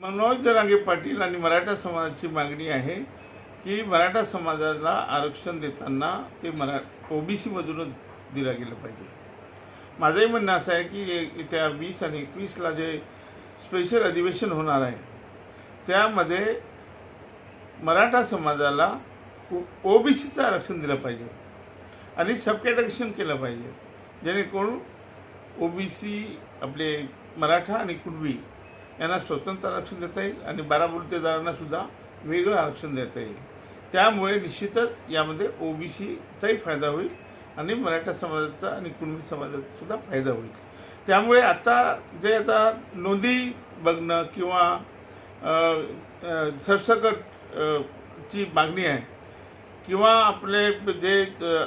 मनोज जरांगे पाटील आणि मराठा समाजाची मागणी आहे की मराठा समाजाला आरक्षण देताना ते मरा ओबीसीमधूनच दिलं गेलं पाहिजे. माझंही म्हणणं असं आहे की येत्या वीस आणि एकवीसला जे स्पेशल अधिवेशन होणार आहे त्यामध्ये मराठा समाजाला ओबीसीचं आरक्षण दिलं पाहिजे आणि सबकॅटेगरेशन केलं पाहिजे. जेणेकरून ओबीसी आपले मराठा आणि कुणबी यांना स्वतंत्र आरक्षण देता येईल आणि बारा सुद्धा वेगळं आरक्षण देता येईल. त्यामुळे निश्चितच यामध्ये ओबीसीचाही फायदा होईल आणि मराठा समाजाचा आणि कुणबी समाजाचा सुद्धा फायदा होईल. त्यामुळे आता जे आता नोंदी बघणं किंवा सरसकट ची मागणी आहे किंवा आपले जे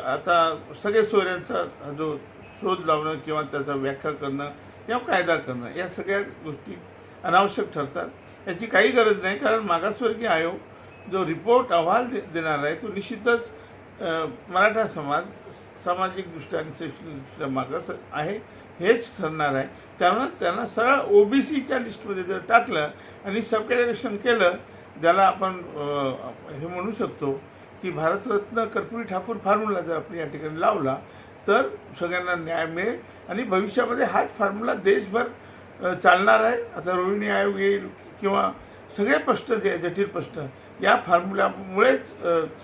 आता सगळे सोयऱ्यांचा जो शोध लावणं किंवा त्याचा व्याख्या करणं किंवा कायदा करणं या सगळ्या गोष्टी अनावश्यक ठरतात. याची काही गरज नाही कारण मागासवर्गीय आयोग जो रिपोर्ट अहवाल दे देणार आहे तो निश्चितच मराठा समाज सामाजिकदृष्ट्या आणि शैक्षणिकदृष्ट्या मागास आहे हेच ठरणार आहे. त्यामुळेच त्यांना सरळ ओ बी सीच्या लिस्टमध्ये जर टाकलं आणि सबकॅटेगरेशन केलं ज्याला आपण हे म्हणू शकतो की भारतरत्न कर्पूरी ठाकूर फॉर्म्युला जर आपण या ठिकाणी लावला तर सगळ्यांना न्याय मिळेल आणि भविष्यामध्ये हाच फॉर्म्युला देशभर चालणार आहे. आता रोहिणी आयोग येईल किंवा सगळे प्रश्न जे जटिल प्रश्न या फॉर्म्युल्यामुळेच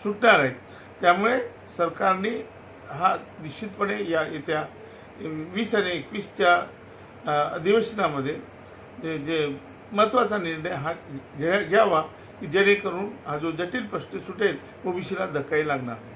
सुटणार आहेत. त्यामुळे सरकारने हा निश्चितपणे या येत्या वीस आणि एकवीसच्या अधिवेशनामध्ये जे जे महत्त्वाचा निर्णय हा घ्या घ्यावा की जेणेकरून हा जो जटिल प्रश्न सुटेल ओबीसीला धक्काही लागणार नाही.